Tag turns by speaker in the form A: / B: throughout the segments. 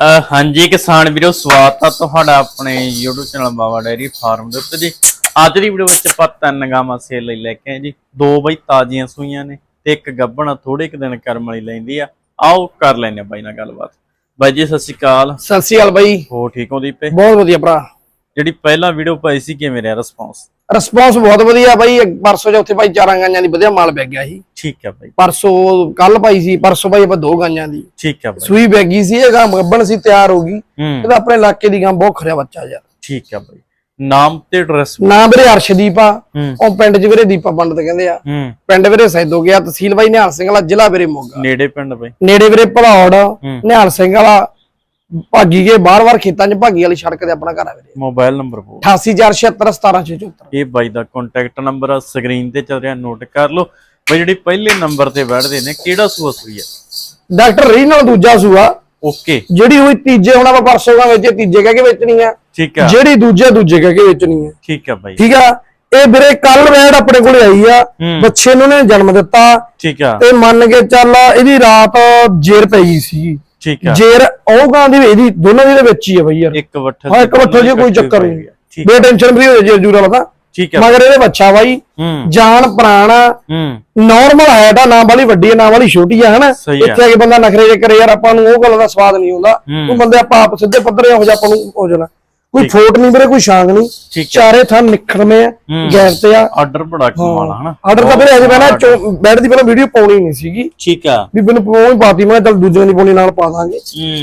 A: ਹਾਂਜੀ ਕਿਸਾਨ ਵੀਰੋ ਸਵਾਗਤ ਆ ਤੁਹਾਡਾ ਆਪਣੇ YouTube channel Bawa dairy farm ਦੇ ਉੱਤੇ ਜੀ। ਅੱਜ ਦੀ ਵੀਡੀਓ ਵਿੱਚ ਆਪਾਂ ਤਿੰਨ ਗਾਵਾਂ ਸੇਲ ਲਈ ਲੈ ਕੇ ਆਏ ਜੀ। ਦੋ ਬਈ ਤਾਜ਼ੀਆਂ ਸੂਈਆਂ ਨੇ ਤੇ ਇੱਕ ਗੱਭਣ ਥੋੜੇ ਕੁ ਦਿਨ ਕਰਮ ਵਾਲੀ ਲੈਂਦੀ ਆ। ਆਓ ਕਰ ਲੈਨੇ ਬਾਈ ਨਾਲ ਗੱਲਬਾਤ। ਬਾਈ ਜੀ ਸਤਿ ਸ਼੍ਰੀ ਅਕਾਲ।
B: ਸਤਿ ਸ਼੍ਰੀ ਅਕਾਲ ਬਾਈ।
A: ਹੋ ਠੀਕ ਹੋ ਦੀਪੇ?
B: ਬਹੁਤ ਵਧੀਆ ਭਰਾ।
A: ਜਿਹੜੀ ਪਹਿਲਾਂ ਵੀਡੀਓ ਪਾਈ ਸੀ ਕਿਵੇਂ ਰਿਹਾ ਰਿਸਪੌਂਸ
B: ਰਿਸਪੌਂਸ ਬਹੁਤ ਵਧੀਆ ਬਾਈ ਪਰਸੋਂ ਚੌਥੇ ਭਾਈ ਚਾਰਾਂ ਗਾਈਆਂ ਦੀ ਵਧੀਆ ਮਾਲ ਵਿਕ ਗਿਆ ਸੀ।
A: ਠੀਕ ਹੈ ਬਾਈ।
B: ਪਰਸੋਂ ਕੱਲ ਪਾਈ ਸੀ ਪਰਸੋਂ ਭਾਈ ਆਪਾਂ ਦੋ ਗਾਈਆਂ ਦੀ।
A: ਠੀਕ ਹੈ ਬਾਈ।
B: ਸੂਈ ਵਿਕੀ ਸੀ ਇਹ ਗਾਂ ਗੱਬਣ ਸੀ ਤਿਆਰ ਹੋ ਗਈ। ਇਹਦਾ ਆਪਣੇ ਇਲਾਕੇ ਦੀ ਗਾਂ ਬਹੁਤ ਖਰਿਆ ਬੱਚਾ ਯਾਰ
A: ਠੀਕ ਹੈ ਬਾਈ। ਨਾਮ ਤੇ ਐਡਰੈਸ
B: ਨਾਮ ਵੀਰੇ ਅਰਸ਼ਦੀਪ ਆ। ਉਹ ਪਿੰਡ 'ਚ ਵੀਰੇ ਦੀਪਾ ਪੰਡਤ ਕਹਿੰਦੇ ਆ। ਪਿੰਡ ਵੀਰੇ ਸੈਦੋ ਗਿਆ ਤਹਿਸੀਲ ਬਾਈ ਨਿਹਾਲ ਸਿੰਘ ਵਾਲਾ ਜ਼ਿਲ੍ਹਾ ਵੀਰੇ ਮੋਗਾ।
A: ਨੇੜੇ ਪਿੰਡ ਬਾਈ।
B: ਨੇੜੇ ਵੀਰੇ ਭਲੌੜ। ਨਿਹਾਲ ਸਿੰਘ ਵਾਲਾ ਭਾਗੀ ਕੇ ਬਾਰ-ਬਾਰ ਖੇਤਾਂ 'ਚ ਭਾਗੀ ਵਾਲੀ ਸੜਕ ਤੇ ਆਪਣਾ ਘਰ ਆ ਵੀਰੇ।
A: ਮੋਬਾਈਲ ਨੰਬਰ ਬੋਲ।
B: 8847717674
A: ਇਹ ਬਾਈ ਦਾ ਕੰਟੈਕਟ ਨੰਬਰ ਆ ਸਕਰੀਨ ਤੇ ਚੱਲ ਰਿਹਾ ਨੋਟ ਕਰ ਲਓ। ਬਈ ਜਿਹੜੀ ਪਹਿਲੇ ਨੰਬਰ ਤੇ ਬੈਠਦੇ ਨੇ ਕਿਹੜਾ ਸੂਆ ਸੂਈ ਆ?
B: ਡਾਕਟਰ ਰੀਨਲ ਦੂਜਾ ਸੂਆ।
A: ਓਕੇ
B: ਜਿਹੜੀ ਹੋਈ ਤੀਜੇ ਹੁਣ ਆਪਾਂ ਪਰਸੋਂ ਦਾ ਵੇਚੇ ਤੀਜੇ ਕਹਿ ਕੇ ਵੇਚਣੀ ਆ।
A: ਠੀਕ ਆ।
B: ਜਿਹੜੀ ਦੂਜੇ ਦੂਜੇ ਕਹਿ ਕੇ ਵੇਚਣੀ ਆ।
A: ਠੀਕ ਆ ਬਾਈ।
B: ਠੀਕ ਆ? ਇਹ ਵੀਰੇ ਕੱਲ ਵੈੜ ਆਪਣੇ ਕੋਲੇ ਆਈ ਆ।
A: ਹੂੰ।
B: ਬੱਚੇ ਨੂੰ ਨੇ ਜਨਮ ਦਿੱਤਾ।
A: ਠੀਕ ਆ।
B: ਤੇ ਮੰਨ ਕੇ ਚੱਲ ਇਹਦੀ ਰਾਤ ਜੇਰ ਪਈ ਗਈ ਸੀ।
A: ਠੀਕ ਆ।
B: ਜੇਰ ਉਹ ਗਾਂ ਦੀ ਇਹਦੀ ਦੋਨਾਂ ਦੀ ਦੇ ਵਿੱਚ ਹੀ ਆ ਬਈ ਯਾਰ।
A: ਇੱਕ ਵੱਠ
B: ਹਾਂ ਇੱਕ ਵੱਠੋ ਜੀ ਕੋਈ ਚੱਕਰ ਨਹੀਂ।
A: ਠੀਕ
B: ਬੇ ਟੈਨਸ਼ਨ ਫਰੀ ਹੋ ਜੇ ਜੂਰਾ ਲਗਾ
A: ਠੀਕ ਆ।
B: ਮਗਰ ਇਹਦੇ ਬੱਚਾ ਬਾਈ
A: ਹੂੰ।
B: ਜਾਨ ਪ੍ਰਾਣ
A: ਹੂੰ।
B: ਨਾਰਮਲ ਹੈ ਤਾਂ ਨਾ ਵਾਲੀ ਵੱਡੀ ਹੈ ਨਾ ਵਾਲੀ ਛੋਟੀ ਹੈ ਹਨਾ?
A: ਆ।
B: ਇੱਥੇ ਆ ਕੇ ਬੰਦਾ ਨਖਰੇ ਜੇ ਕਰੇ ਯਾਰ ਆਪਾਂ ਨੂੰ ਉਹ ਗੱਲ ਦਾ ਸਵਾਦ ਨਹੀਂ ਆਉਂਦਾ।
A: ਹੂੰ।
B: ਉਹ ਬੰਦੇ ਆਪਾਂ ਆਪ ਸਿੱਧੇ ਪੱਧਰੇ ਹੋ ਜਾ ਆਪਾਂ ਨੂੰ ਹੋ ਜਾਣਾ। ਕੋਈ ਫੋਟ ਨਹੀਂ ਵੀਰੇ ਕੋਈ ਸ਼ਾਂਗ ਨਹੀਂ। ਚਾਰੇ ਥਾਂ ਨਿਖੜਵੇਂ ਆ। ਗੈਰ ਤੇ ਆ।
A: ਆਰਡਰ ਬੜਾ ਕਮਾਲ ਆ ਹਨਾ।
B: ਆਰਡਰ ਤਾਂ ਵੀਰੇ ਅਜੇ ਮੈਂ ਨਾ ਬੈਡ ਦੀ ਪਹਿਲਾਂ ਵੀਡੀਓ ਪਾਉਣੀ ਨਹੀਂ ਸੀਗੀ।
A: ਠੀਕ ਆ।
B: ਵੀ ਮੈਨੂੰ ਪਾਉਣੀ ਪਾਤੀ ਮੈਂ ਚੱਲ ਦੂਜੇ ਦੀ ਪਾਉਣੀ ਨਾਲ ਪਾ ਦਾਂਗੇ।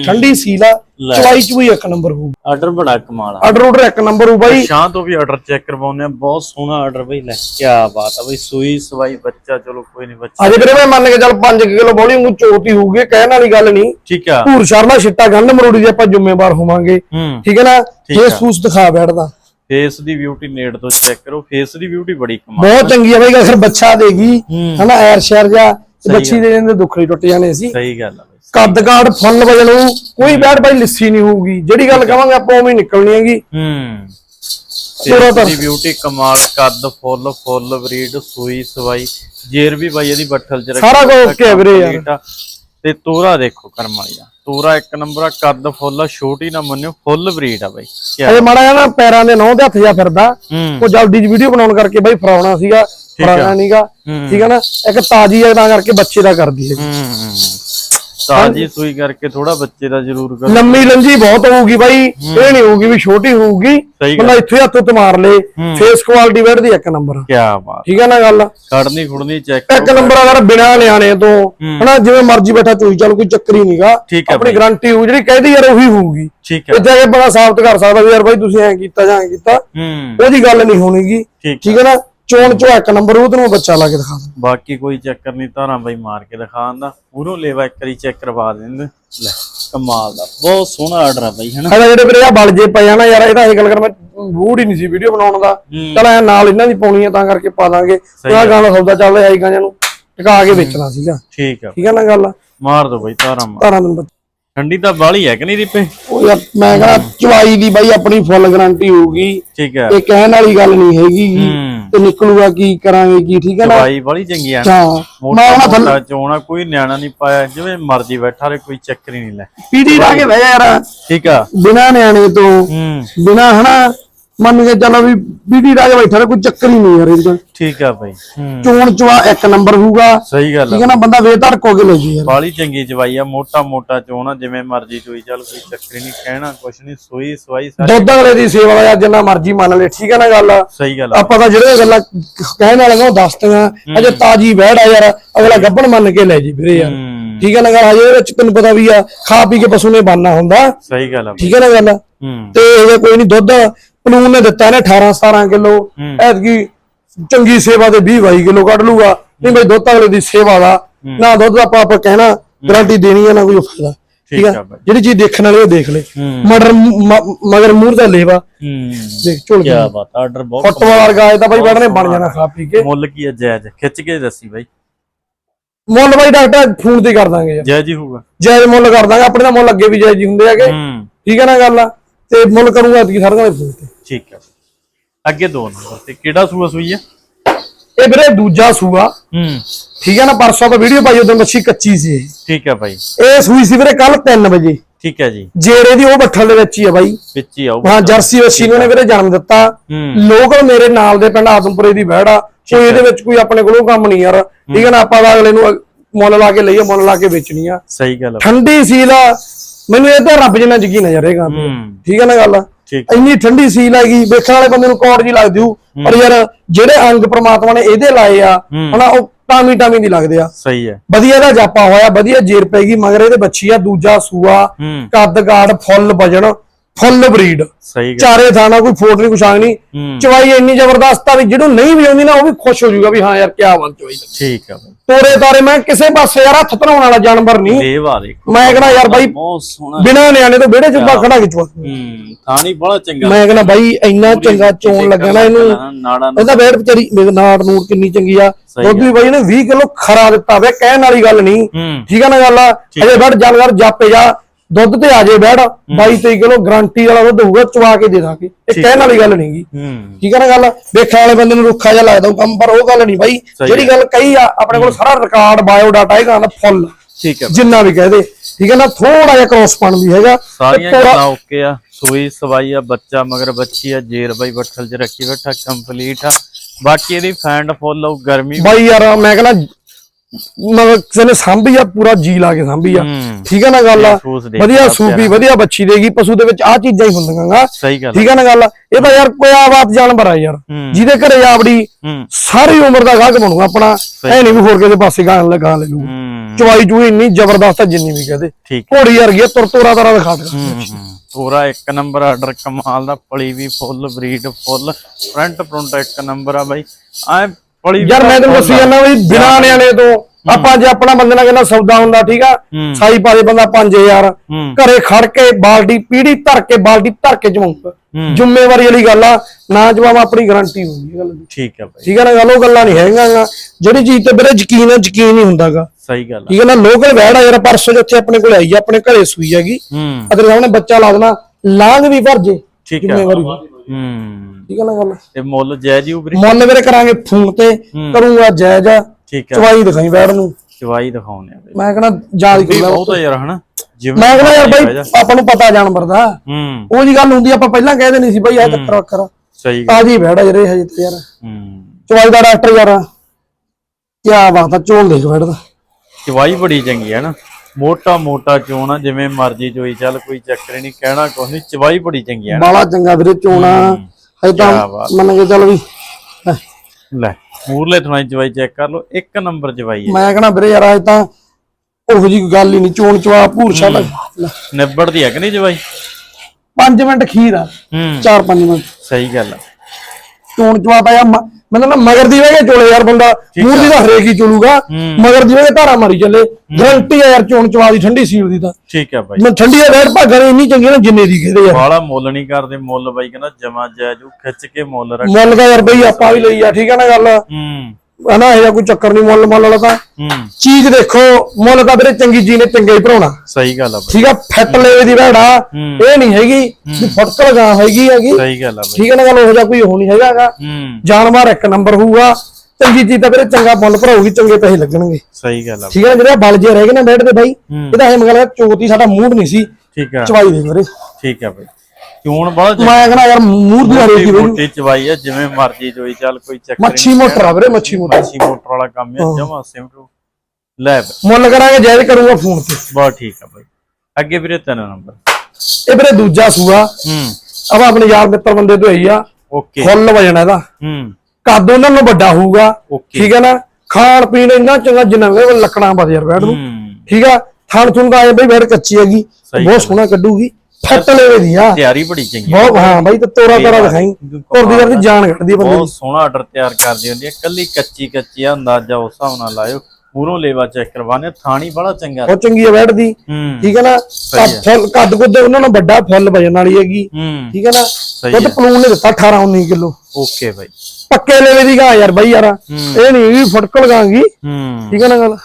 B: ਠੰਡੀ ਸੀਲਾ। ਚਵਾਈ ਚੁਈ ਇੱਕ ਨੰਬਰ ਹੋਊ।
A: ਆਰਡਰ ਬੜਾ ਕਮਾਲ ਆ।
B: ਆਰਡਰ ਆਰਡਰ ਇੱਕ ਨੰਬਰ ਹੋਊ ਬਾਈ।
A: ਸ਼ਾਂ ਤੋਂ ਵੀ ਆਰਡਰ ਚੈੱਕ ਕਰਵਾਉਂਦੇ ਆ ਬਹੁਤ ਸੋਹਣਾ ਆਰਡਰ ਬਈ ਲੈ ਕੀ ਬਾਤ ਆ ਬਈ। ਸੂਈ ਸਵਾਈ ਬੱਚਾ ਚਲੋ ਕੋਈ ਨਹੀਂ ਬੱਚਾ।
B: ਅਜੇ ਵੀਰੇ ਮੈਂ ਮੰਨ ਕੇ ਚੱਲ 5 ਕਿਲੋ ਬੋਲੀ ਨੂੰ ਚੋਤੀ ਹੋਊਗੀ ਕਹਿਣ ਵਾਲੀ ਗੱਲ ਨਹੀਂ
A: ਠੀਕ ਆ।
B: ਭੂਰ ਸ਼ਰਮਾ ਛਿੱਟਾ ਗੰਢ ਮਰੋੜੀ ਦੇ ਆਪਾਂ ਜ਼ਿੰਮੇਵਾਰ ਹੋਵਾਂਗੇ। ਠੀਕ ਹੈ ਨਾ? ਫੇਸ
A: ਆ।
B: ਫੂਸ ਦਿਖਾ ਬੈਠਦਾ
A: ਫੇਸ ਦੀ ਬਿਊਟੀ ਨੇੜ ਤੋਂ ਚੈੱਕ ਕਰੋ। ਫੇਸ ਦੀ ਬਿਊਟੀ ਬੜੀ ਕਮਾਲ
B: ਬਹੁਤ ਚੰਗੀ ਹੈ ਬਈ ਅਗਰ ਬੱਚਾ ਦੇਗੀ। ਹਨਾ ਐਰ ਸ਼ਹਿਰ ਜਾ ਬੱਚੀ ਦੇ ਜਾਂਦੇ ਦੁੱਖ ਨਹੀਂ ਟੁੱਟ ਜਾਣੇ ਸੀ।
A: ਸਹੀ ਗੱਲ ਆ।
B: ਕੱਦ ਕਾੜ ਫੁੱਲ ਵਜਣੂ ਕੋਈ ਬੈਠ ਬਾਈ ਲਿੱਸੀ ਨਹੀਂ ਹੋਊਗੀ। ਜਿਹੜੀ ਗੱਲ ਕਵਾਂਗੇ ਆਪਾਂ ਉਵੇਂ ਨਿਕਲਣੀ ਹੈਗੀ।
A: ਹੂੰ।
B: ਪੂਰਾ ਤਾਂ-
A: ਬਿਊਟੀ ਕਮਾਲ ਕੱਦ ਫੁੱਲ ਫੁੱਲ ਬਰੀਡ ਸੂਈ ਸਵਾਈ। ਜੇਰ ਵੀ ਬਾਈ ਇਹਦੀ ਬੱਠਲ ਚ ਰੱਖੀ
B: ਸਾਰਾ ਕੁਝ
A: ਆ,
B: ਆ ਵੀਰੇ ਯਾਰ।
A: ਆ। ਤੇ ਤੋਰਾ ਦੇਖੋ ਕਰਮ ਤੋਰਾ ਇੱਕ ਨੰਬਰ ਆ ਕੱਦ ਫੁੱਲ ਆ, ਛੋਟੀ ਨਾ ਮੰਨਿਓ ਫੁੱਲ ਬਰੀਡ ਆ ਬਾਈ।
B: ਇਹ ਮਾੜਾ ਜਿਹਾ ਨਾ ਪੈਰਾਂ ਦੇ ਨੌਂ ਦੇ ਹੱਥ ਜਾ ਫਿਰਦਾ। ਉਹ ਜਲਦੀ ਜੀ ਵੀਡੀਓ ਬਣਾਉਣ ਕਰਕੇ ਬਾਈ ਫਰਾਉਣਾ ਸੀਗਾ ਫਰਾਉਣਾ ਨਹੀਂਗਾ। ਠੀਕ ਹੈ ਨਾ? ਇੱਕ ਤਾਜੀ ਹੈ ਤਾਂ ਕਰਕੇ ਬੱਚੇ ਦਾ ਕਰਦੀ ਹੂੰ।
A: ਤਾਜੀ ਸੂਈ ਕਰਕੇ ਥੋੜਾ ਬੱਚੇ ਦਾ ਜ਼ਰੂਰ ਕਰੋ।
B: ਲੰਮੀ ਲੰਜੀ ਬਹੁਤ ਹੋਊਗੀ ਬਾਈ ਇਹ ਨਹੀਂ ਹੋਊਗੀ ਵੀ ਛੋਟੀ ਹੋਊਗੀ ਬੰਦਾ ਇੱਥੇ ਹੱਥ ਉੱਤੇ ਮਾਰ ਲੇ ਫੇਸ ਕੁਆਲਿਟੀ ਦੀ ਇੱਕ ਨੰਬਰ
A: ਕੀ ਬਾਤ।
B: ਠੀਕ ਹੈ ਨਾ ਗੱਲ?
A: ਖੜਨੀ ਖੁੜਨੀ ਚੈੱਕ
B: ਇੱਕ ਨੰਬਰ ਅਗਰ ਬਿਨਾ ਨਿਆਣੇ ਤੋਂ ਹਨਾ ਜਿਵੇਂ ਮਰਜ਼ੀ ਬੈਠਾ ਚੋਈ ਚੱਲ ਕੋਈ ਚੱਕਰ ਹੀ ਨਹੀਂਗਾ
A: ਹੈ
B: ਆਪਣੀ ਗਾਰੰਟੀ ਹੋਊ ਜਿਹੜੀ ਕਹਿੰਦੀ ਯਾਰ ਉਹੀ ਹੋਊਗੀ।
A: ਠੀਕ ਹੈ
B: ਆ ਕੇ ਬੜਾ ਸਾਬਤ ਕਰ ਸਕਦਾ ਵੀ ਯਾਰ ਬਾਈ ਤੁਸੀਂ ਐਂ ਕੀਤਾ ਜਾਂ ਐਂ ਕੀਤਾ।
A: ਹੂੰ।
B: ਉਹਦੀ ਗੱਲ ਨਹੀਂ ਹੋਣੀਗੀ।
A: ਠੀਕ
B: ਹੈ ਨਾ? ਚੋਣ ਚੋ ਇੱਕ ਨੰਬਰ ਉਹ ਤੈਨੂੰ ਬੱਚਾ ਲਾ ਕੇ ਦਿਖਾ ਦਿੰਦਾ
A: ਬਾਕੀ ਕੋਈ ਚੱਕਰ ਨਹੀਂ ਧਾਰਾਂ ਬਾਈ ਮਾਰ ਕੇ ਦਿਖਾਉਣ ਦਾ ਉਹਨੂੰ ਲੈਵਾ ਇੱਕ ਵਾਰੀ ਚੈੱਕ ਕਰਵਾ ਦਿੰਦੇ। ਲੈ ਕਮਾਲ ਦਾ। ਬਹੁਤ ਸੋਹਣਾ ਆਰਡਰ ਆ ਬਾਈ ਹਨਾ?
B: ਇਹਦਾ ਜਿਹੜੇ ਵੀਰੇ ਆ ਬਲ ਜੇ ਪਏ ਆ ਨਾ ਯਾਰ ਇਹਦਾ ਇਹ ਗੱਲ ਕਰ ਮੈਂ ਮੂਡ ਹੀ ਨਹੀਂ ਸੀ ਵੀਡੀਓ ਬਣਾਉਣ ਦਾ। ਚਲ ਐ ਨਾਲ ਇਹਨਾਂ ਦੀ ਪਾਉਣੀ ਆ ਤਾਂ ਕਰਕੇ ਪਾ ਦਾਂਗੇ। ਆਹ ਗਾਣਾ ਸੌਦਾ ਚੱਲ ਰਿਹਾ ਆਈ ਗਾਂਆਂ ਨੂੰ। ਟਿਕਾ ਕੇ ਵੇਚਣਾ ਸੀਗਾ।
A: ਠੀਕ ਆ।
B: ਠੀਕ ਹੈ ਨਾ ਗੱਲ?
A: ਮਾਰ ਦੋ ਬਾਈ ਧਾਰਾਂ ਮਾਰ।
B: ਤਾਰਾਂ ਦਿਨ
A: ਠੰਡੀ ਤਾਂ ਬਾਲੀ ਹੈ ਕਿ ਨਹੀਂ ਦੀਪੇ?
B: ਉਹ ਯਾਰ ਮੈਂ ਕਹਿੰਦਾ ਚਵਾਈ ਦੀ ਬਾਈ ਆਪਣੀ ਫੁੱਲ ਗਾਰੰਟੀ ਹੋਊਗੀ।
A: ਠੀਕ ਹੈ
B: ਇਹ ਕਹਿਣ ਵਾਲੀ ਗੱਲ ਨਹੀਂ ਹੈਗੀ। ਤੇ ਨਿਕਲੂਗਾ ਕੀ ਕਰਾਂਗੇ ਕੀ ਠੀਕ ਹੈ ਨਾ?
A: ਦਵਾਈ ਬਾਲੀ ਚੰਗੀ ਆ।
B: ਹਾਂ ਮੈਂ ਉਹਨਾਂ ਥੱਲੇ
A: ਚੋਣਾ ਕੋਈ ਨਿਆਣਾ ਨਹੀਂ ਪਾਇਆ ਜਿਵੇਂ ਮਰਜ਼ੀ ਬੈਠਾ ਰਹੇ ਕੋਈ ਚੱਕਰ ਹੀ ਨਹੀਂ ਲੈ।
B: ਪੀੜੀ ਲਾ ਕੇ ਬਹਿ ਜਾ ਯਾਰ।
A: ਠੀਕ ਆ।
B: ਬਿਨਾ ਨਿਆਣੇ ਤੋਂ ਬਿਨਾ ਹਨਾ ਮੰਨ ਕੇ ਚੱਲੋ ਵੀ ਲਾ ਕੇ ਬੈਠਾ ਕੋਈ ਚੱਕਰ ਹੀ ਨਹੀਂ ਯਾਰ ਇਹਦਾ
A: ਠੀਕ ਆ ਬਾਈ ਹੂੰ।
B: ਚੋਣ ਚਵਾ ਇੱਕ ਨੰਬਰ ਹੋਊਗਾ।
A: ਸਹੀ ਗੱਲ
B: ਠੀਕ
A: ਆ
B: ਹੈ ਨਾ ਬੰਦਾ ਵੇ ਧੜਕੋ ਕੇ ਲੈ ਜੀ ਯਾਰ।
A: ਬਾਲੀ ਚੰਗੀ ਚਵਾਈ ਆ ਮੋਟਾ ਮੋਟਾ ਚੋਣਾ ਜਿਵੇਂ ਮਰਜ਼ੀ ਚੋਈ ਚੱਲ ਕੋਈ ਚੱਕਰ ਹੀ ਨਹੀਂ ਕਹਿਣਾ ਕੁਛ ਨਹੀਂ ਸੋਈ ਸਵਾਈ ਸਾਰੀ।
B: ਦੁੱਧ ਅਗਲੇ ਦੀ ਸੇਵਾ ਯਾਰ ਜਿੰਨਾ ਮਰਜ਼ੀ ਮੰਨ ਲੈ ਠੀਕ ਹੈ ਨਾ ਗੱਲ?
A: ਸਹੀ ਗੱਲ ਆ।
B: ਆਪਾਂ ਤਾਂ ਜਿਹੜੇ ਗੱਲਾਂ ਕਹਿਣ ਵਾਲੀਆਂ ਉਹ ਦੱਸਦੀਆਂ ਅਜੇ ਤਾਜੀ ਵਹਿੜ ਆ ਯਾਰ ਅਗਲਾ ਗੱਬਣ ਮੰਨ ਕੇ ਲੈ ਜੀ ਵੀਰੇ ਯਾਰ।
A: ਹੂੰ।
B: ਠੀਕ ਹੈ ਨਾ ਗੱਲ? ਅਜੇ ਇਹਦੇ ਵਿੱਚ ਤੈਨੂੰ ਪਤਾ ਵੀ ਆ ਖਾ ਪੀ ਕੇ ਪਸ਼ੂ ਨੇ ਬਾਨਾ ਹੁੰਦਾ।
A: ਸਹੀ ਗੱਲ ਆ।
B: ਠੀਕ ਹੈ ਨਾ ਗੱਲ?
A: ਹੂੰ।
B: ਤੇ ਇਹ ਕੋਈ ਨਹੀਂ ਦੁੱਧ ਪਲੂਨ ਨੇ ਦਿੱਤਾ ਨੇ 18 17 ਕਿਲੋ ਐਤਕੀ ਚੰਗੀ ਸੇਵਾ ਦੇ 20 22 ਕਿਲੋ ਕੱਢ ਲੂਗਾ। ਨਹੀਂ ਬਈ ਦੁੱਧ ਅਗਲੇ ਦੀ ਸੇਵਾ ਦਾ ਨਾ ਦੁੱਧ ਦਾ ਆਪਾਂ ਆਪਾਂ ਕਹਿਣਾ ਗਾਰੰਟੀ ਦੇਣੀ ਹੈ ਨਾ ਕੋਈ ਫਾਇਦਾ ਠੀਕ
A: ਆ?
B: ਜਿਹੜੀ ਚੀਜ਼ ਦੇਖਣ ਵਾਲੀ ਉਹ ਦੇਖ ਲੈ।
A: ਹੂੰ।
B: ਮਗਰ ਮੂਰ ਦਾ ਲੇਵਾ। ਦੇਖ ਝੁਲ
A: ਕੀ ਬਾਤ ਆਰਡਰ ਬਹੁਤ
B: ਫੁੱਟਬਾਲ ਵਰਗਾ ਇਹ ਤਾਂ ਬਾਈ ਬੜਨੇ ਬਣ ਜਾਣਾ ਖਾ ਪੀ ਕੇ।
A: ਮੁੱਲ ਕੀ ਹੈ ਜਾਇਜ਼ ਖਿੱਚ ਕੇ ਦੱਸੀ ਬਾਈ।
B: ਮੁੱਲ ਬਾਈ ਡਾਕਟਰ ਫੋਨ ਤੇ ਕਰ ਦਾਂਗੇ
A: ਜਾਇਜ਼ ਹੀ ਹੋਊਗਾ।
B: ਜਾਇਜ਼ ਮੁੱਲ ਕਰ ਦਾਂਗੇ ਆਪਣੇ ਤਾਂ ਮੁੱਲ ਅੱਗੇ ਵੀ ਜਾਇਜ਼ ਹੀ ਹੁੰਦੇ ਹੈਗੇ। ਠੀਕ ਹੈ ਨਾ ਗੱਲ ਆ? ਤੇ ਮੁੱਲ ਕਰੂੰਗਾ ਐਤਕੀ ਸਾਰਿਆਂ ਦੇ ਫੋਨ ਤੇ।
A: ਠੀਕ ਹੈ। ਅੱਗੇ ਦੋ ਨੰਬਰ ਤੇ ਕਿਹੜਾ ਸੂਆ ਸੂਈ ਆ
B: ਇਹ ਵੀਰੇ ਦੂਜਾ ਸੂਆ।
A: ਹੂੰ।
B: ਠੀਕ ਹੈ ਨਾ ਪਰਸੋਂ ਤਾਂ ਵੀਡੀਓ ਪਾਈ ਉਦੋਂ ਮੱਛੀ ਕੱਚੀ ਸੀ।
A: ਠੀਕ ਹੈ ਬਾਈ
B: ਇਹ ਸੂਈ ਸੀ ਵੀਰੇ ਕੱਲ 3 ਵਜੇ।
A: ਠੀਕ ਹੈ ਜੀ।
B: ਜੇਰੇ ਦੀ ਉਹ ਬੱਠਲ ਦੇ ਵਿੱਚ ਹੀ ਆ ਬਾਈ।
A: ਵਿੱਚ ਹੀ ਆਊ
B: ਹਾਂ ਜਰਸੀ ਵਸੀ ਨੂੰ ਵੀਰੇ ਜਨਮ ਦਿੱਤਾ।
A: ਹੂੰ।
B: ਲੋਕਲ ਮੇਰੇ ਨਾਲ ਦੇ ਪਿੰਡ ਆਦਮਪੁਰੇ ਦੀ ਵਹਿੜ ਆ ਕੋਈ ਇਹਦੇ ਵਿੱਚ ਕੋਈ ਆਪਣੇ ਕੋਲੋਂ ਕੰਮ ਨਹੀਂ ਯਾਰ। ਠੀਕ ਹੈ ਨਾ ਆਪਾਂ ਅਗਲੇ ਨੂੰ ਮੁੱਲ ਲਾ ਕੇ ਲਈਏ ਮੁੱਲ ਲਾ ਕੇ ਵੇਚਣੀ ਆ।
A: ਸਹੀ ਗੱਲ ਆ।
B: ਠੰਡੀ ਸੀਲ ਆ। ਮੈਨੂੰ ਇਹ ਤਾਂ ਰੱਬ ਜਿੰਨਾ ਯਕੀਨ ਹੈ ਯਾਰ ਇਹ ਗੱਲ ਤੇ।
A: ਹੂੰ।
B: ਠੀਕ ਹੈ ਨਾ ਗੱਲ? ਇੰਨੀ ਠੰਡੀ ਸੀਲ ਹੈਗੀ ਵੇਖਣ ਵਾਲੇ ਬੰਦੇ ਨੂੰ ਕੌੜ ਜੀ ਲੱਗਦੀ ਹੋਊ। ਪਰ ਯਾਰ ਜਿਹੜੇ ਅੰਗ ਪ੍ਰਮਾਤਮਾ ਨੇ ਇਹਦੇ ਲਾਏ ਆ। ਹਨਾ ਉਹ ਟਾਮੀ ਟਾਮੀ ਦੀ ਲੱਗਦੇ ਆ।
A: ਸਹੀ ਹੈ।
B: ਵਧੀਆ ਦਾ ਜਾਪਾ ਹੋਇਆ ਵਧੀਆ ਜੇਰ ਪੈਗੀ ਮਗਰ ਇਹਦੇ ਬੱਚੀ ਆ ਦੂਜਾ ਸੂਆ ਕੱਦ ਗਾੜ ਫੁੱਲ ਵਜਣ। Full breed.
A: ਸਹੀ ਗੱਲ।
B: ਚਾਰੇ ਥਾਣਾ ਕੋਈ ਫੋਟ ਨਹੀਂ ਕੁਛਾਂਗ ਨਹੀਂ। ਚਵਾਈ ਇੰਨੀ ਜ਼ਬਰਦਸਤ ਆ ਵੀ ਜਿਹਨੂੰ ਨਹੀਂ ਵੀ ਆਉਂਦੀ ਨਾ ਉਹ ਵੀ ਖੁਸ਼ ਹੋ ਜਾਊਗਾ ਵੀ ਹਾਂ ਯਾਰ ਕੀ ਬਾਤ ਚਵਾਈ।
A: ਠੀਕ ਆ
B: ਤੋਰੇ ਤਾਰੇ ਮੈਂ ਕਿਸੇ ਪਾਸੇ ਯਾਰ ਹੱਥ ਧਰਾਉਣ ਵਾਲਾ ਜਾਨਵਰ ਨਹੀਂ।
A: ਦੇਵ ਆ ਦੇਖੋ।
B: ਮੈਂ ਕਹਿੰਦਾ ਯਾਰ ਬਾਈ
A: ਬਹੁਤ ਸੋਹਣਾ।
B: ਬਿਨਾਂ ਨਿਆਣੇ ਤੋਂ ਵਿਹੜੇ ਚ ਬਾ ਖੜਾ ਕੇ ਚਵਾ
A: ਹੂੰ ਥਾਣੀ ਬੜਾ ਚੰਗਾ।
B: ਮੈਂ ਕਹਿੰਦਾ ਬਾਈ ਇੰਨਾ ਚੰਗਾ ਚੋਣ ਲੱਗਣਾ ਇਹਨੂੰ। ਇਹਦਾ ਵੇੜ ਵਿਚਾਰੀ ਨਾੜ ਨੂੜ ਕਿੰਨੀ ਚੰਗੀ ਆ। ਦੁੱਧ ਵੀ ਬਾਈ ਨੇ 20 ਕਿਲੋ ਖਰਾ ਦਿੱਤਾ ਵੇ ਕਹਿਣ ਵਾਲੀ ਗੱਲ ਨਹੀਂ। ਠੀਕ ਆ ਨਾ ਗੱਲ? ਆ। ਅਜੇ ਬੜ ਜਾਨਵਰ ਜਾਪੇ ਜਾ। ਦੁੱਧ ਤੇ ਆ ਜੇ ਬੈੜ 22 23 ਕਿਲੋ ਗਾਰੰਟੀ ਵਾਲਾ ਦੁੱਧ ਹੋਊਗਾ ਚਵਾ ਕੇ ਦੇ ਦਾਂਗੇ। ਇਹ ਕਹਿਣ ਵਾਲੀ ਗੱਲ ਨਹੀਂਗੀ ਠੀਕ ਹੈ ਨਾ ਗੱਲ? ਵੇਖਣ ਵਾਲੇ ਬੰਦੇ ਨੂੰ ਰੁੱਖਾ ਜਿਹਾ ਲੱਗਦਾ ਉਹ ਕੰਮ ਪਰ ਉਹ ਗੱਲ ਨਹੀਂ ਬਾਈ। ਜਿਹੜੀ ਗੱਲ ਕਹੀ ਆ ਆਪਣੇ ਕੋਲ ਸਾਰਾ ਰਿਕਾਰਡ ਬਾਇਓ ਡਾਟਾ ਹੈਗਾ ਨਾ ਫੁੱਲ
A: ਠੀਕ ਹੈ।
B: ਜਿੰਨਾ ਵੀ ਕਹਦੇ। ਠੀਕ ਹੈ ਨਾ ਥੋੜਾ ਜਿਹਾ ਕ੍ਰੋਸਪਨ ਵੀ ਹੈਗਾ।
A: ਸਾਰੀਆਂ ਗੱਲਾਂ ਓਕੇ ਆ। ਸੂਈ ਸਵਾਈ ਆ ਬੱਚਾ ਮਗਰ ਬੱਚੀ ਆ ਜੇਰ ਬਾਈ ਬੱਠਲ ਚ ਰੱਖੀ ਬੈਠਾ ਕੰਪਲੀਟ ਆ। ਬਾਕੀ ਇਹਦੀ ਫੈਂਡ ਫੁੱਲ ਆਊ ਗਰਮੀ
B: ਬਾਈ ਯਾਰ ਮੈਂ ਕਹਿੰਦਾ ਮਤਲਬ ਕਿਸੇ ਨੇ ਸਾਂਭੀ ਆ ਪੂਰਾ ਜੀ ਲਾ ਕੇ ਸਾਂਭੀ ਆ ਠੀਕ ਹੈ ਨਾ ਗੱਲ? ਆ ਵਧੀਆ ਸੂਪੀ। ਵਧੀਆ ਬੱਚੀ ਦੇਗੀ ਪਸ਼ੂ ਦੇ ਵਿੱਚ ਆ ਚੀਜ਼ਾਂ ਹੀ ਹੁੰਦੀਆਂ
A: ਆ।
B: ਠੀਕ ਹੈ ਨਾ ਗੱਲ? ਇਹ ਤਾਂ ਯਾਰ ਕੋਈ ਆਵਾਤ ਜਾਨਵਰ ਆ ਯਾਰ। ਜਿਹਦੇ ਘਰੇ ਆਵੜੀ ਸਾਰੀ ਉਮਰ ਦਾ ਗਾਹਕ ਬਣੂਗਾ ਆਪਣਾ ਐ ਨਹੀਂ ਵੀ ਹੋਰ ਕਿਸੇ ਪਾਸੇ ਗਾਣ ਲਗਾ ਲੈ ਲੂ ਚਵਾਈ ਚੂਈ ਇੰਨੀ ਜ਼ਬਰਦਸਤ ਹੈ ਜਿੰਨੀ ਵੀ ਕਹਦੇ। ਘੋੜੀ ਵਰਗੀ ਆ, ਤੁਰ ਤੋਰਾ ਤਾਰਾ ਦਿਖਾ ਦੇ।
A: ਪੂਰਾ ਇੱਕ ਨੰਬਰ ਆਰਡਰ ਕਮਾਲ ਦਾ ਪਲੀ ਵੀ full breed full front front ਇੱਕ ਨੰਬਰ ਆ ਬਾਈ। ਐ
B: ਯਾਰ ਮੈਂ ਤੈਨੂੰ ਦੱਸੀ ਜਾਂਦਾ ਵੀ ਬਿਨਾਂ ਨਿਆਣੇ ਤੋਂ ਆਪਾਂ ਜੇ ਆਪਣਾ ਬੰਦੇ ਨਾਲ ਕਹਿੰਦਾ ਸੌਦਾ ਹੁੰਦਾ ਠੀਕ ਆ?
A: ਹੂੰ।
B: ਸਾਈ ਪਾ ਦੇ ਬੰਦਾ 5000
A: ਹੂੰ।
B: ਘਰੇ ਖੜ ਕੇ ਬਾਲਟੀ ਪੀੜੀ ਧਰ ਕੇ ਬਾਲਟੀ ਧਰ ਕੇ ਜਮਾਉਂਦਾ।
A: ਹੂੰ।
B: ਜ਼ਿੰਮੇਵਾਰੀ ਵਾਲੀ ਗੱਲ ਆ ਨਾ ਜਵਾਬ ਆਪਣੀ ਗਾਰੰਟੀ ਇਹ ਗੱਲ
A: ਠੀਕ ਆ ਬਾਈ।
B: ਠੀਕ ਹੈ ਨਾ ਗੱਲ ਉਹ ਗੱਲਾਂ ਨਹੀਂ ਹੈਗੀਆਂ। ਜਿਹੜੀ ਚੀਜ਼ ਤੇ ਵੀਰੇ ਯਕੀਨ ਹੈ ਯਕੀਨ ਨਹੀਂ ਹੁੰਦਾਗਾ
A: ਸਹੀ ਗੱਲ ਆ।
B: ਠੀਕ ਹੈ ਨਾ ਲੋਕਲ ਵੈੜ ਆ ਯਾਰ ਪਰਸੋਂ ਜਿੱਥੇ ਆਪਣੇ ਕੋਲ ਆਈ ਆ ਆਪਣੇ ਘਰੇ ਸੂਈ ਹੈਗੀ।
A: ਹੂੰ।
B: ਅਦਰ ਸਾਹਮਣੇ ਬੱਚਾ ਲਾ ਦੇਣਾ ਲਾਂਗ ਵੀ ਭਰ ਜੇ
A: ਠੀਕ ਆ
B: ਜ਼ਿੰਮੇਵਾਰੀ।
A: ਹੂੰ।
B: ਠੀਕ ਹੈ ਨਾ ਗੱਲ?
A: ਤੇ ਮੁੱਲ ਜੈ ਜੀ ਉਬਰੇ
B: ਮੁੱਲ ਵੀਰੇ ਕਰਾਂਗੇ ਫੋਨ ਤੇ ਕਰੂੰਗਾ ਜਾਇਜ਼ ਆ।
A: ਠੀਕ ਆ।
B: ਚਵਾਈ ਦਿਖਾਈ ਵੈੜ ਨੂੰ।
A: ਚਵਾਈ ਦਿਖਾਉਣੇ ਆ
B: ਮੈਂ ਕਹਿੰਦਾ ਜਾਲ
A: ਵੀ
B: ਕਰ
A: ਬਹੁਤ ਆ ਯਾਰ ਹਨਾ? ਜਿਵੇਂ
B: ਮੈਂ ਕਹਿੰਦਾ ਯਾਰ ਬਾਈ ਆਪਾਂ ਨੂੰ ਪਤਾ ਜਾਨਵਰ ਦਾ।
A: ਹੂੰ।
B: ਉਹ ਜੀ ਗੱਲ ਹੁੰਦੀ ਆਪਾਂ ਪਹਿਲਾਂ ਕਹਿਦੇ ਨਹੀਂ ਸੀ ਬਾਈ ਇਹ ਚੱਕਰ ਵੱਖਰਾ।
A: ਸਹੀ ਗੱਲ।
B: ਤਾਜੀ ਵੈੜ ਆ ਜਿਹੜੇ ਹਜੇ ਤੇ ਯਾਰ।
A: ਹੂੰ।
B: ਚਵਾਈ ਦਾ ਡਾਕਟਰ ਯਾਰ। ਕੀ ਬਾਤ ਆ ਝੋਲ ਦੇਖ ਵੈੜ ਦਾ।
A: ਚਵਾਈ ਬੜੀ ਚੰਗੀ ਹੈ ਨਾ ਮੋਟਾ ਮੋਟਾ ਚੋਣ ਆ ਜਿਵੇਂ ਮਰਜ਼ੀ ਚੋਈ ਚੱਲ ਕੋਈ ਚੱਕਰ ਹੀ ਨਹੀਂ ਕਹਿਣਾ ਨਹੀਂ ਚਵਾਈ ਬੜੀ ਚੰਗੀ ਹੈ
B: ਬਾਲਾ ਚੰਗਾ ਵੀਰੇ ਚੋਣਾ। ਤਾਂ
A: ਕਿਆ ਬਾਤ।
B: ਮੰਨ ਕੇ ਚੱਲ ਵੀ ਹੈਂ,
A: ਲੈ ਮੂਰਲੇ ਥਣਾਈ ਚਵਾਈ ਚੈੱਕ ਕਰ ਲਓ ਇੱਕ ਨੰਬਰ ਚਵਾਈ ਹੈ।
B: ਮੈਂ ਕਹਣਾ ਵੀਰੇ ਯਾਰ ਅੱਜ ਤਾਂ ਉਹੋ ਜੀ ਗੱਲ ਹੀ ਨਹੀਂ ਚੋਣ ਚਵਾ ਭੂਰਸ਼ਾ ਲੱਗ
A: ਨਿਬੜਦੀ ਹੈ ਕਿ ਨਹੀਂ ਚਵਾਈ
B: 5 ਮਿੰਟ ਖੀਰ ਆ
A: ਹੂੰ।
B: 4-5 ਮਿੰਟ।
A: ਸਹੀ ਗੱਲ ਆ।
B: ਚੋਣ ਚਵਾ ਪਾਇਆ ਮੈਨੂੰ ਨਾ ਮਗਰ ਦੀ ਵੇਗੇ ਚੋਲੇ ਯਾਰ ਬੰਦਾ ਮੂੰਹ ਦੀ ਤਾਂ ਹਰੇਕ ਹੀ ਚੋਲੂਗਾ। ਮਗਰ ਦੀ ਵੇਗੇ ਧਾਰਾ ਮਾਰੀ ਚੱਲੇ। ਗਰੰਟੀ ਆ ਯਾਰ ਚੋਣ ਚਵਾ ਦੀ ਠੰਡੀ ਸੀਲ ਦੀ ਤਾਂ।
A: ਠੀਕ ਹੈ ਬਾਈ।
B: ਮੈਂ ਠੰਡੀ ਆ ਰੇਟ ਭਾਗਾਂ ਇੰਨੀ ਚੰਗੀ ਨਾ ਜਿੰਨੇ ਦੀ ਕਹਦੇ ਯਾਰ
A: ਬਾਲਾ ਮੁੱਲ ਨਹੀਂ ਕਰਦੇ ਮੁੱਲ ਬਾਈ ਕਹਿੰਦਾ ਜਮਾ ਜਾਇਜੂ ਖਿੱਚ ਕੇ ਮੁੱਲ ਰੱਖ।
B: ਮੁੱਲ ਦਾ ਯਾਰ ਬਈ ਆਪਾਂ ਵੀ ਲਈ ਆ ਠੀਕ ਹੈ ਨਾ ਗੱਲ?
A: ਹੂੰ।
B: ਹਨਾ ਇਹ ਜਿਹਾ ਕੋਈ ਚੱਕਰ ਨਹੀਂ ਮੁੱਲ ਮੁੱਲ ਵਾਲਾ ਤਾਂ
A: ਹੂੰ।
B: ਚੀਜ਼ ਦੇਖੋ ਮੁੱਲ ਤਾਂ ਵੀਰੇ ਚੰਗੀ ਜੀ ਨੇ ਚੰਗਾ ਹੀ ਭਰਾਉਣਾ।
A: ਸਹੀ ਗੱਲ ਆ ਬਾਈ।
B: ਠੀਕ ਆ ਫੱਟ ਲੈਵੇ ਦੀ ਭੈੜਾ
A: ਹੂੰ।
B: ਇਹ ਨਹੀਂ ਹੈਗੀ ਵੀ ਫਟਕਲ ਗਾਂ ਹੈਗੀ ਹੈਗੀ।
A: ਸਹੀ ਗੱਲ ਆ ਬਾਈ।
B: ਠੀਕ ਹੈ ਨਾ ਗੱਲ ਉਹ ਜਿਹਾ ਕੋਈ ਹੋ ਨਹੀਂ ਹੈਗਾਗਾ
A: ਹੂੰ।
B: ਜਾਨਵਰ ਇੱਕ ਨੰਬਰ ਹੋਊਗਾ। ਚੰਗੀ ਚੀਜ਼ ਤਾਂ ਵੀਰੇ ਚੰਗਾ ਮੁੱਲ ਭਰਾਉਗੀ ਚੰਗੇ ਪੈਸੇ ਲੱਗਣਗੇ।
A: ਸਹੀ ਗੱਲ ਆ
B: ਠੀਕ ਹੈ ਨਾ ਜਿਹੜੇ ਬਲ ਜੇ ਰਹਿ ਗਏ ਨਾ ਬੈਠ ਦੇ ਬਾਈ। ਇਹਦਾ ਇਹ ਮਗਲਾ ਚੋਤੀ ਸਾਡਾ ਮੂਡ ਨਹੀਂ ਸੀ
A: ਠੀਕ ਆ।
B: ਚਵਾਈ ਦੇ ਵੀਰੇ।
A: ਠੀਕ ਆ ਬਾਈ। ਚੋਣ ਬੜਾ
B: ਮੈਂ ਕਹਿੰਦਾ ਯਾਰ ਮੂਡ ਦੀ ਹਰੇਕ ਦੀ ਬਈ
A: ਮੋਟੀ ਚਵਾਈ ਆ ਜਿਵੇਂ ਮਰਜ਼ੀ ਚੋਈ ਚੱਲ ਕੋਈ ਚੱਕਰ।
B: ਮੱਛੀ ਮੋਟਰ ਆ ਵੀਰੇ ਮੱਛੀ ਮੋਟਰ।
A: ਮੱਛੀ ਮੋਟਰ ਵਾਲਾ ਕੰਮ ਆ ਜਮਾ ਸਿਮਟੂ ਲੈ
B: ਮੁੱਲ ਕਰਾਂਗੇ ਜਾਇਜ਼ ਕਰੂੰਗਾ ਫੋਨ ਤੇ।
A: ਬਹੁਤ ਠੀਕ ਆ ਬਾਈ। ਅੱਗੇ ਵੀਰੇ ਤਿੰਨ ਨੰਬਰ।
B: ਇਹ ਵੀਰੇ ਦੂਜਾ ਸੂਆ।
A: ਹੂੰ।
B: ਆਪਾਂ ਆਪਣੇ ਯਾਰ ਮਿੱਤਰ ਬੰਦੇ ਤੋਂ ਆਈ ਆ।
A: ਓਕੇ।
B: ਫੁੱਲ ਵਜਣਾ ਇਹਦਾ।
A: ਹੂੰ।
B: ਕੱਦ ਉਹਨਾਂ ਨੂੰ ਵੱਡਾ ਹੋਊਗਾ ਠੀਕ ਹੈ ਨਾ? ਖਾਣ ਪੀਣ ਇੰਨਾ ਚੰਗਾ ਜਿੰਨਾ ਲੱਕੜਾਂ ਬਦ ਯਾਰ ਬੈਠ ਨੂੰ।
A: ਹੂੰ।
B: ਠੀਕ ਆ? ਥਣ ਥੁਣ ਦਾ ਆਏ ਬਈ ਬੈਠ ਕੱਚੀ ਹੈਗੀ। ਬਹੁਤ ਸੋਹਣਾ ਕੱਢੂਗੀ। ਫੱਟ ਲੈਵੇ ਦੀ ਆ।
A: ਤਿਆਰੀ ਬੜੀ ਚੰਗੀ।
B: ਬਹੁਤ ਹਾਂ ਬਾਈ ਤੇ ਤੋਰਾ ਤੋਰਾ ਦਿਖਾਈ। ਤੁਰਦੀ ਕਰਦੀ ਜਾਨ ਆ ਬੰਦੇ
A: ਬਹੁਤ ਸੋਹਣਾ ਆਰਡਰ ਤਿਆਰ ਕਰਦੀ ਹੁੰਦੀ ਹੈ ਕੱਲੀ ਕੱਚੀ ਕੱਚੀ ਆ ਅੰਦਾਜ਼ਾ ਉਸ ਹਿਸਾਬ ਨਾਲ ਲਾਇਓ। ਪੂਰੋਂ ਲੇਵਾ ਚੈੱਕ ਕਰਵਾਣੇ ਥਾਣੀ ਬੜਾ ਚੰਗਾ।
B: ਬਹੁਤ ਚੰਗੀ ਆ ਬੈਠਦੀ ਠੀਕ ਹੈ ਨਾ? ਫੁੱਲ ਕੱਦ ਕੁੱਦ ਉਹਨਾਂ ਨੂੰ ਵੱਡਾ ਫੁੱਲ ਵਜਣ ਵਾਲੀ ਹੈਗੀ। ਠੀਕ ਹੈ ਨਾ? ਉਹ
A: ਹੈ
B: ਪਲੂਨ ਨੇ ਦਿੱਤਾ 18 19 ਕਿਲੋ।
A: ਓਕੇ ਬਾਈ।
B: ਪੱਕੇ ਲੈਵੇ ਦੀ ਗਾਂ ਯਾਰ ਬਾਈ ਯਾਰ। ਇਹ ਨਹੀਂ ਵੀ ਫਟਕਲ ਗਾਂਗੀ ਠੀਕ ਹੈ ਨਾ ਗੱਲ?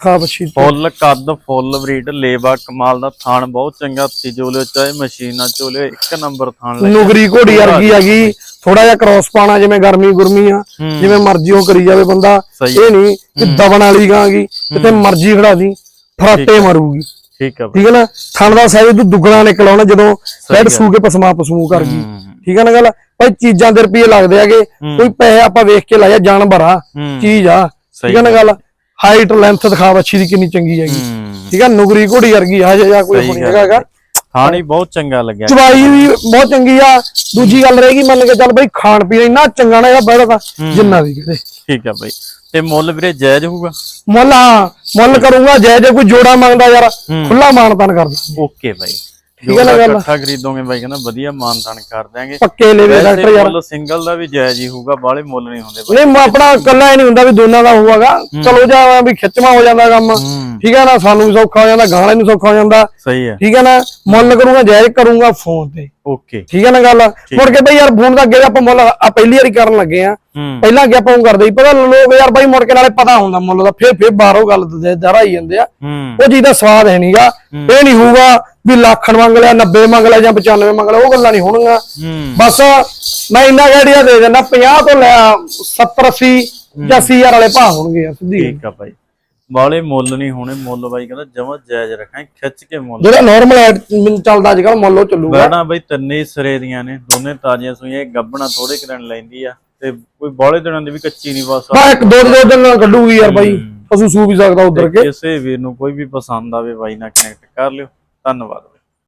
B: ਹਾਂ ਬੱਚੀ
A: ਫੁੱਲ ਕੱਦ ਫੁੱਲ ਬਰੀਡ ਲੇਵਾ ਕਮਾਲ ਦਾ ਥਾਣ ਬਹੁਤ ਚੰਗਾ। ਹੱਥੀ ਚੋਲਿਓ ਚਾਹੇ ਮਸ਼ੀਨਾਂ ਚੋਲਿਓ ਇੱਕ ਨੰਬਰ ਥਾਣ ਲੈ
B: ਨੁਗਰੀ ਘੋੜੀ ਵਰਗੀ ਹੈਗੀ। ਥੋੜਾ ਜਿਹਾ ਕ੍ਰੋਸ ਪਾਣਾ ਜਿਵੇਂ ਗਰਮੀ ਗੁਰਮੀ ਆ। ਜਿਵੇਂ ਮਰਜ਼ੀ ਉਹ ਕਰੀ ਜਾਵੇ ਬੰਦਾ। ਇਹ ਨਹੀਂ ਕਿ ਦਬਣ ਵਾਲੀ ਗਾਂਗੀ ਕਿਤੇ ਮਰਜ਼ੀ ਖੜਾ ਦੀ ਫਰਾਟੇ ਮਾਰੂਗੀ।
A: ਠੀਕ ਆ
B: ਠੀਕ ਹੈ ਨਾ? ਥਣ ਦਾ ਸਾਈਜ਼ ਤੂੰ ਦੁੱਗਣਾ ਨਿਕਲ ਆਉਣਾ ਜਦੋਂ ਰੈਡ ਸੂ ਕੇ ਪਸਮਾ ਪਸਮੂ ਕਰ ਗਈ ਠੀਕ ਹੈ ਨਾ ਗੱਲ? ਭਾਈ ਚੀਜ਼ਾਂ ਦੇ ਰੁਪਏ ਲੱਗਦੇ ਹੈਗੇ। ਕੋਈ ਪੈਸੇ ਆਪਾਂ ਵੇਖ ਕੇ ਲਾਇਆ ਜਾਨਵਰ ਆ। ਚੀਜ਼ ਆ। ਠੀਕ ਹੈ ਨਾ ਗੱਲ? ਹਾਈਟ ਲੈਂਥ ਦਿਖਾ ਬੱਚੀ ਦੀ ਕਿੰਨੀ ਚੰਗੀ ਹੈਗੀ।
A: ਹੂੰ।
B: ਠੀਕ ਹੈ ਨੁਗਰੀ ਘੋੜੀ ਵਰਗੀ ਆ ਜਾਂ ਕੋਈ ਜਗ੍ਹਾ ਹੈਗਾ।
A: ਥਾਣੀ ਬਹੁਤ ਚੰਗਾ ਲੱਗਿਆ।
B: ਚਵਾਈ ਵੀ ਬਹੁਤ ਚੰਗੀ ਆ। ਦੂਜੀ ਗੱਲ ਰਹੇਗੀ ਮੰਨ ਕੇ ਚੱਲ ਬਈ ਖਾਣ ਪੀਣ ਇੰਨਾ ਚੰਗਾ ਨਾ ਇਹਦਾ ਬੜਾ ਤਾਂ ਜਿੰਨਾ ਵੀ ਕਿਤੇ
A: ਠੀਕ ਆ ਬਾਈ। ਤੇ ਮੁੱਲ ਵੀਰੇ ਜਾਇਜ਼ ਹੋਊਗਾ?
B: ਮੁੱਲ ਹਾਂ ਮੁੱਲ ਕਰੂੰਗਾ ਜੈ ਜੇ ਕੋਈ ਜੋੜਾ ਮੰਗਦਾ ਯਾਰ ਖੁੱਲਾ ਮਾਨਤਾਨ ਕਰ ਦਾਂਗੇ
A: ਓਕੇ ਬਾਈ।
B: ਠੀਕ ਹੈ ਨਾ ਗੱਲ?
A: ਇਕੱਠਾ ਖਰੀਦੋਗੇ ਬਾਈ ਕਹਿੰਦਾ ਵਧੀਆ ਮਾਨਤਾਨ ਕਰ ਦਿਆਂਗੇ।
B: ਪੱਕੇ ਲੈਵੇ
A: ਵੈਸੇ
B: ਡਾਕਟਰ ਯਾਰ।
A: ਮੁੱਲ ਸਿੰਗਲ ਦਾ ਵੀ ਜਾਇਜ਼ ਹੀ ਹੋਊਗਾ ਮੁੱਲ ਨਹੀਂ ਹੁੰਦੇ
B: ਨਹੀਂ ਆਪਣਾ ਇਕੱਲਾ ਹੀ ਨਹੀਂ ਹੁੰਦਾ ਵੀ ਦੋਨਾਂ ਦਾ ਹੋਊਗਾ। ਚਲੋ ਜਾ ਵੀ ਖਿੱਚਵਾ ਹੋ ਜਾਂਦਾ ਕੰਮ। ਠੀਕ ਹੈ ਨਾ ਸਾਨੂੰ ਵੀ ਸੌਖਾ ਹੋ ਜਾਂਦਾ ਗਾਣੇ ਨੂੰ ਸੌਖਾ ਹੋ ਜਾਂਦਾ।
A: ਸਹੀ ਹੈ।
B: ਠੀਕ ਹੈ ਨਾ ਮੁੱਲ ਕਰੂੰਗਾ ਜਾਇਜ਼ ਕਰੂੰਗਾ ਫੋਨ ਤੇ।
A: ਓਕੇ
B: ਠੀਕ ਹੈ ਨਾ ਗੱਲ? ਮੁੜ ਕੇ ਬਈ ਯਾਰ ਫੋਨ ਦਾ ਅੱਗੇ ਆਪਾਂ ਮੁੱਲ ਆ ਪਹਿਲੀ ਵਾਰੀ ਕਰਨ ਲੱਗੇ ਆ ਪਹਿਲਾਂ ਅੱਗੇ ਆਪਾਂ ਉਹ ਕਰਦੇ ਸੀ? ਪਤਾ ਲੋਕ ਯਾਰ ਬਾਈ ਮੁੜ ਕੇ ਨਾਲੇ ਪਤਾ ਹੁੰਦਾ ਮੁੱਲ ਦਾ ਫੇਰ ਫੇਰ ਬਾਹਰੋਂ ਗੱਲ ਤੇ ਦਰਾਈ ਜਾਂਦੇ ਆ। ਉਹ ਚੀਜ਼ ਦਾ ਸਵਾਦ ਹੈ ਨਹੀਂਗਾ ਇਹ ਨਹੀਂ ਹੋਊਗਾ ਵੀ ਲੱਖ ਮੰਗ ਲਿਆ 90 ਮੰਗ ਲਿਆ ਜਾਂ 95 ਮੰਗ ਲਿਆ ਉਹ ਗੱਲਾਂ ਨਹੀਂ ਹੋਣਗੀਆਂ। ਬਸ ਮੈਂ ਇੰਨਾ ਗਾੜੀਆਂ ਦੇ ਦਿੰਦਾ 50 ਤੋਂ ਲੈ 70 80 ਜਾਂ 80 ਹਜ਼ਾਰ ਵਾਲੇ ਭਾਅ ਹੋਣਗੇ ਸਿੱਧੀ।
A: ਠੀਕ ਆ ਬਾਈ। ਬਾਹਲੇ ਮੁੱਲ ਨਹੀਂ ਹੋਣੇ ਮੁੱਲ ਬਾਈ ਕਹਿੰਦਾ ਜਮਾ ਜਾਇਜ਼ ਰੱਖਾਂ ਖਿੱਚ ਕੇ ਮੁੱਲ।
B: ਜਿਹੜਾ ਨਾਰਮਲ ਚੱਲਦਾ ਅੱਜ ਕੱਲ ਮੁੱਲ ਉਹ ਚੱਲੂਗਾ।
A: ਗਾਣਾ ਬਈ ਤਿੰਨੇ ਸਿਰੇ ਦੀਆਂ ਨੇ ਦੋਨੇ ਤਾਜ਼ੀਆਂ ਸੂਈਆਂ ਇਹ ਗੱਬਣਾ ਥੋੜੇ ਕੁ ਦਿਨ ਲੈਂਦੀ ਆ ਤੇ ਕੋਈ ਬਾਹਲੇ ਦਿਨਾਂ ਦੀ ਵੀ ਕੱਚੀ ਨਹੀਂ ਬਸ।
B: ਬਾ ਇੱਕ ਦੋ ਦੋ ਦਿਨ ਨਾਲ ਕੱਢੂਗੀ ਯਾਰ ਬਾਈ ਪਸ਼ੂ ਸੂ ਵੀ ਸਕਦਾ ਉਧਰ ਕੇ।
A: ਕਿਸੇ ਵੀਰ ਨੂੰ ਕੋਈ ਵੀ ਪਸੰਦ ਆਵੇ ਬਾਈ ਨਾਲ ਕਨੈਕਟ ਕਰ ਲਿਓ। ਧੰਨਵਾਦ